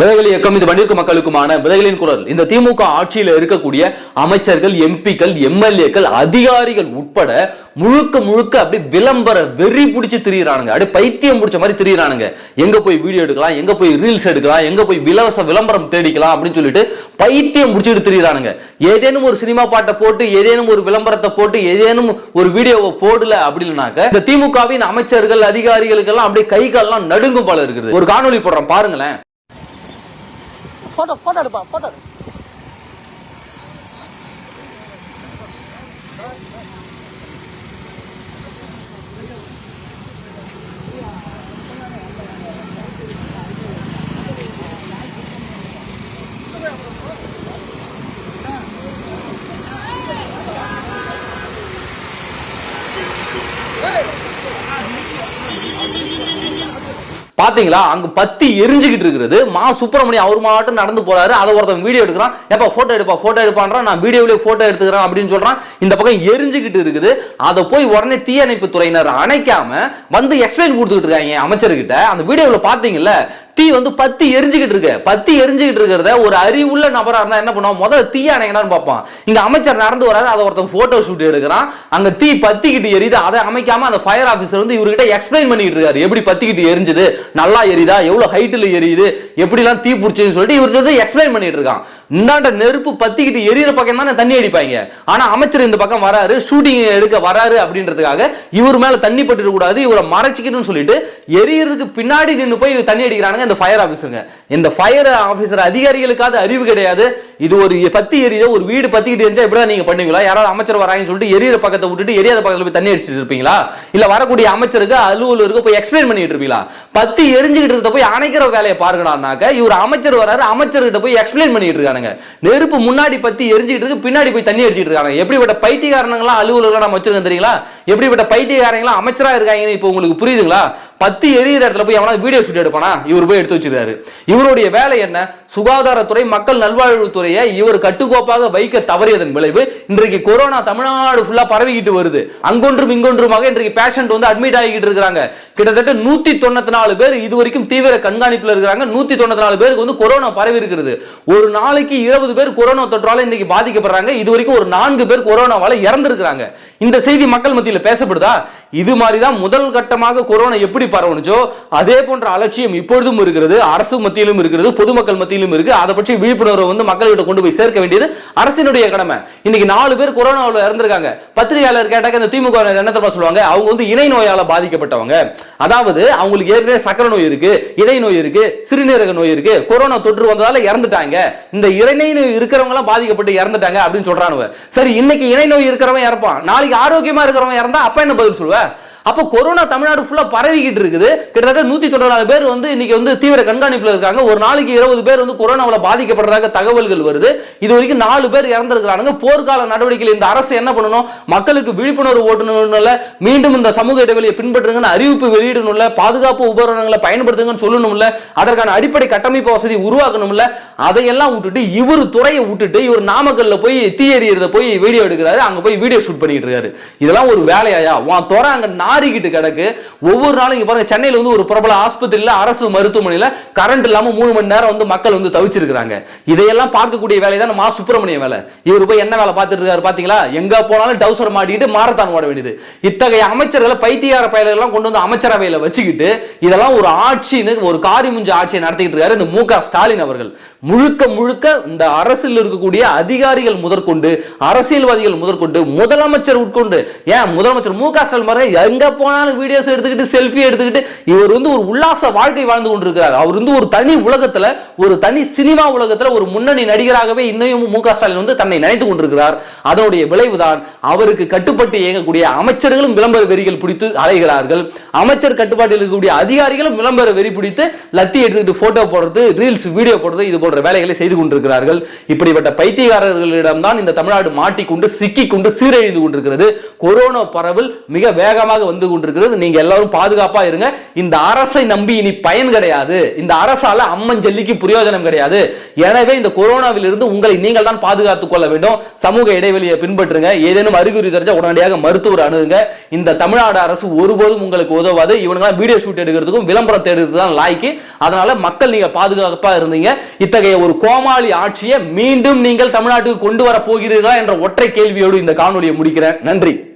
விதைகள் இயக்கம் இது வண்டிற்கு மக்களுக்குமான விதைகளின் குரல். இந்த திமுக ஆட்சியில் இருக்கக்கூடிய அமைச்சர்கள் எம்பிக்கள் எம்எல்ஏக்கள் அதிகாரிகள் உட்பட முழுக்க முழுக்க அப்படி விளம்பர வெறி பிடிச்சு திரியிறானுங்க. அப்படியே பைத்தியம் பிடிச்ச மாதிரி திரியிறானுங்க. எங்க போய் வீடியோ எடுக்கலாம் எங்க போய் ரீல்ஸ் எடுக்கலாம் எங்க போய் இலவச விளம்பரம் தேடிக்கலாம் அப்படின்னு சொல்லிட்டு பைத்தியம் பிடிச்சிட்டு திரியிறானுங்க. ஏதேனும் ஒரு சினிமா பாட்டை போட்டு ஏதேனும் ஒரு விளம்பரத்தை போட்டு ஏதேனும் ஒரு வீடியோவை போடல அப்படின்னாக்க இந்த திமுகவின் அமைச்சர்கள் அதிகாரிகளுக்கெல்லாம் அப்படியே கை கால்லாம் நடுங்கும் போல இருக்குது. ஒரு காணொலி போடுறோம் பாருங்களேன். போட்டோ போட்டோ எடுப்பா போட்டோ எடு பாத்தீங்களா? அங்க பத்தி எரிஞ்சுக்கிட்டு இருக்கிறது. மா சுப்பிரமணியம் அவர் மாவட்டம் நடந்து போறாரு. அதை ஒருத்தன் வீடியோ எடுக்கிறான். எப்ப போட்டோ எடுப்பா போட்டோ எடுப்பான்றான். நான் வீடியோவிலே போட்டோ எடுத்துக்கிறேன் அப்படின்னு சொல்றான். இந்த பக்கம் எரிஞ்சுக்கிட்டு இருக்குது. அதை போய் உடனே தீயணைப்பு துறையினர் அணைக்காம வந்து எக்ஸ்பிளைன் கொடுத்துக்கிட்டு இருக்காங்க அமைச்சர்கிட்ட. அந்த வீடியோவில் பாத்தீங்கல்ல தீ வந்து பத்தி எரிஞ்சுக்கிட்டு இருக்கு. பத்தி எரிஞ்சுக்கிட்டு இருக்கிறத ஒரு அறிவுள்ள நபரா இருந்தா என்ன பண்ணுவான்? முதல்ல தீய அணைங்கடான்னு பார்ப்பான். இங்க அமைச்சர் நடந்து வராரு அதை ஒருத்தன் போட்டோ ஷூட் எடுக்கிறான். அங்க தீ பத்திக்கிட்டு எரியுது. அதை அமைக்காம அந்த ஃபயர் ஆஃபீஸர் வந்து இவர்கிட்ட எக்ஸ்பிளைன் பண்ணிட்டு இருக்காரு. எப்படி பத்திக்கிட்டு எரிஞ்சுது? நல்லா எரியுதா? எவ்வளவு ஹைட்டில் எரியுது? எப்படிலாம் தீ பிடிச்சதுன்னு சொல்லிட்டு இவர்கிட்ட எக்ஸ்பிளைன் பண்ணிட்டு இருக்கான். இந்தாண்ட நெருப்பு பத்திக்கிட்டு எரியிற பக்கம் தானே தண்ணி அடிப்பாங்க. ஆனா அமைச்சர் இந்த பக்கம் வராரு ஷூட்டிங் எடுக்க வராரு அப்படின்றதுக்காக இவர் மேல தண்ணி பட்டுட கூடாது இவரை மறைச்சிக்கணும்னு சொல்லிட்டு எரியறதுக்கு பின்னாடி நின்னு போய் தண்ணி அடிக்கிறானுங்க. இந்த ஃபயர் ஆஃபீஸருங்க இந்த ஃபயர் ஆஃபீஸர் அதிகாரிகளுக்காவது அறிவு கிடையாது. இது ஒரு பத்தி எரியுத ஒரு வீடு பத்திக்கிட்டு இருந்தா எப்படி நீங்க பண்ணுவீங்களா? யாராவது அமைச்சர் வராங்கன்னு சொல்லிட்டு எரியற பக்கத்தை விட்டுட்டு எரியாத பக்கத்துல போய் தண்ணி அடிச்சிட்டு இருப்பீங்களா? இல்ல வரக்கூடிய அமைச்சருக்கு அலுவலருக்கு போய் எக்ஸ்பிளைன் பண்ணிட்டு இருப்பீங்களா? பத்தி எரிஞ்சுக்கிட்டு இருந்த போய் அணைக்கிற வேலையை பாருங்கடானாக்க இவர் அமைச்சர் வராரு அமைச்சர்கிட்ட போய் எக்ஸ்பிளைன் பண்ணிட்டு இருக்கானுங்க. நெருப்பு முன்னாடி பத்தி எரிஞ்சிட்டு இருக்கு பின்னாடி போய் தண்ணி அடிச்சிட்டு இருக்காங்க. எப்படிப்பட்ட பைத்தியகாரங்களா அலுவலர்களாக நம்ம வச்சிருக்கோம் தெரியுங்களா? எப்படிப்பட்ட பைத்தியக்காரங்களா அமைச்சரா இருக்காங்கன்னு இப்போ உங்களுக்கு புரியுதுங்களா? பத்து எரியிற இடத்துல போய் எவனாவது வீடியோ ஷூட் எடுப்பானா? இவர் போய் எடுத்து வச்சிருக்காரு. இவருடைய வேலை என்ன? சுகாதாரத்துறை மக்கள் நல்வாழ்வுத்துறையை இவர் கட்டுக்கோப்பாக வைக்க தவறியதன் விளைவு இன்றைக்கு கொரோனா தமிழ்நாடு ஃபுல்லா பரவிக்கிட்டு வருது. அங்கொன்றும் இங்கொன்றுமாக இன்றைக்கு பேஷண்ட் வந்து அட்மிட் ஆகிக்கிட்டு இருக்காங்க கிட்டத்தட்ட நூத்தி தொண்ணூத்தி நாலு பேர் இது வரைக்கும் தீவிர கண்காணிப்புல இருக்கிறாங்க. நூத்தி தொண்ணூத்தி நாலு பேருக்கு வந்து கொரோனா பரவி இருக்கிறது. ஒரு நாளைக்கு இருபது பேர் கொரோனா தொற்றால இன்னைக்கு பாதிக்கப்படுறாங்க. இது வரைக்கும் ஒரு நான்கு பேர் கொரோனாவால இறந்திருக்கிறாங்க. இந்த செய்தி மக்கள் மத்தியில் பேசப்படுதா? இது மாதிரி தான் முதல் கட்டமாக கொரோனா எப்படி பரவணுச்சோ? அதே போன்ற அலட்சியம் இப்பொழுதும் இருக்கிறது அரசு மத்தியிலும் இருக்கிறது பொதுமக்கள் மத்தியிலும் இருக்கு அதை பற்றி விழிப்புணர்வு வந்து மக்கள்கிட்ட கொண்டு போய் சேர்க்க வேண்டியது அரசினுடைய கடமை. இன்னைக்கு நாலு பேர் கொரோனாவில் இறந்திருக்காங்க. பத்திரிகையாளர் கேட்டாக்க இந்த திமுக என்ன தப்பா சொல்லுவாங்க? அவங்க வந்து இணை நோயால பாதிக்கப்பட்டவங்க. அதாவது அவங்களுக்கு ஏற்கனவே சக்கரை நோய் இருக்கு இதய நோய் இருக்கு சிறுநீரக நோய் இருக்கு. கொரோனா தொற்று வந்ததால இறந்துட்டாங்க. இந்த இணை நோய் இருக்கிறவங்க எல்லாம் பாதிக்கப்பட்டு இறந்துட்டாங்க அப்படின்னு சொல்றானுவ. சரி இன்னைக்கு இணை நோய் இருக்கிறவன் இறப்பான். நாளைக்கு ஆரோக்கியமா இருக்கிறவன் இறந்தா அப்ப என்ன பதில் சொல்லுவேன் அப்போ கொரோனா தமிழ்நாடு ஃபுல்லா பரவிக்கிட்டு இருக்குது. கிட்டத்தட்ட நூத்தி தொண்ணூறு பேர் வந்து இன்னைக்கு வந்து தீவிர கண்காணிப்புல இருக்காங்க. ஒரு நாளைக்கு இருபது பேர் வந்து கொரோனாவில் பாதிக்கப்படுறதாக தகவல்கள் வருது. இது வரைக்கும் நாலு பேர் இறந்திருக்கிறாங்க போர்க்கால நடவடிக்கையில் இந்த அரசு என்ன பண்ணணும்? மக்களுக்கு விழிப்புணர்வு ஓட்டணும்ல மீண்டும் இந்த சமூக இடைவெளியை பின்பற்றுங்கன்னு அறிவிப்பு வெளியிடணும்ல. பாதுகாப்பு உபகரணங்களை பயன்படுத்துங்கன்னு சொல்லணும்ல. அதற்கான அடிப்படை கட்டமைப்பு வசதி உருவாக்கணும்ல. அதையெல்லாம் விட்டுட்டு இவர் துறையை விட்டுட்டு இவர் நாமக்கல்ல போய் தீ எறியறத போய் வீடியோ எடுக்கிறாரு. அங்க போய் வீடியோ ஷூட் பண்ணிட்டு இருக்காரு. இதெல்லாம் ஒரு வேலையாயா? உன் துறை அங்க நாரிக்கிட்டு கிடக்கு. ஒவ்வொரு நாளும் பாருங்க சென்னையில் வந்து ஒரு பிரபல ஆஸ்பத்திரியில அரசு மருத்துவமனையில கரண்ட் இல்லாம மூணு மணி நேரம் வந்து மக்கள் வந்து தவிச்சிருக்காங்க இதையெல்லாம் பார்க்கக்கூடிய வேலை தான் மா சுப்பிரமணிய வேலை. இவர் போய் என்ன வேலை பார்த்துட்டு இருக்காரு பாத்தீங்களா? எங்க போனாலும் டவுசர் மாட்டிக்கிட்டு மாரத்தான் ஓட வேண்டியது. இத்தகைய அமைச்சர்களை பைத்தியார பயலெல்லாம் கொண்டு வந்து அமைச்சரவையில வச்சுக்கிட்டு இதெல்லாம் ஒரு ஆட்சின்னு ஒரு காரி முஞ்ச ஆட்சியை நடத்திக்கிட்டு இருக்காரு இந்த மு ஸ்டாலின் அவர்கள். முழுக்க முழுக்க இந்த அரசில் இருக்கக்கூடிய அதிகாரிகள் முதற்கொண்டு அரசியல்வாதிகள் முதற்கொண்டு முதலமைச்சர் உட்கொண்டு ஏன் முதலமைச்சர் மு க ஸ்டாலின் எங்கே போனாலும் வீடியோஸ் எடுத்துக்கிட்டு செல்ஃபி எடுத்துக்கிட்டு இவர் வந்து ஒரு உல்லாச வாழ்க்கை வாழ்ந்து கொண்டிருக்கிறார். அவர் வந்து ஒரு தனி உலகத்தில் ஒரு தனி சினிமா உலகத்தில் ஒரு முன்னணி நடிகராகவே இன்னையும் மு க ஸ்டாலின் வந்து தன்னை நினைத்து கொண்டிருக்கிறார். அதனுடைய விளைவுதான் அவருக்கு கட்டுப்பட்டு இயங்கக்கூடிய அமைச்சர்களும் விளம்பர வெறிகள் பிடித்து அலைகிறார்கள். அமைச்சர் கட்டுப்பாட்டில் இருக்கக்கூடிய அதிகாரிகளும் விளம்பர வெறி பிடித்து லத்தி எடுத்துக்கிட்டு போட்டோ போடுறது ரீல்ஸ் வீடியோ போடுறது இது போன்ற வேலைகளை செய்து கொண்டிருக்கிறார்கள். இப்படிப்பட்ட பைத்தியக்காரர்களிடம் தான் இந்த தமிழ்நாடு மாட்டிக்கொண்டு சிக்கிக்கொண்டு சீரழிந்து கொண்டிருக்கிறது. கொரோனா பரவல் மிக வேகமாக வந்து கொண்டிருக்கிறது. நீங்க எல்லாரும் பாதுகாப்பா இருங்க. இந்த அரசை நம்பி இனி பயன் கிடையாது. இந்த அரசால அம்மன் ஜல்லிக்கு பிரயோஜனம் கிடையாது. எனவே இந்த கொரோனாவில் இருந்து உங்களை நீங்கள் தான் பாதுகாத்துக் கொள்ள வேண்டும். சமூக இடைவெளியை பின்பற்றுங்க. ஏதேனும் அறிகுறி தெரிஞ்சா உடனடியாக மருத்துவர் அணுகுங்க. இந்த தமிழ்நாடு அரசு ஒருபோதும் உங்களுக்கு உதவாது. இவனுங்க வீடியோ ஷூட் எடுக்கிறதுக்கும் விளம்பரம் தேடுறது தான் லாய்க்கு. அதனால மக்கள் நீங்க பாதுகாப்பா இருந்தீங்க. இத்தகைய ஒரு கோமாளி ஆட்சியை மீண்டும் நீங்கள் தமிழ்நாட்டுக்கு கொண்டு வர போகிறீர்களா என்ற ஒற்றை கேள்வியோடு இந்த காணொலியை முடிக்கிறேன். நன்றி.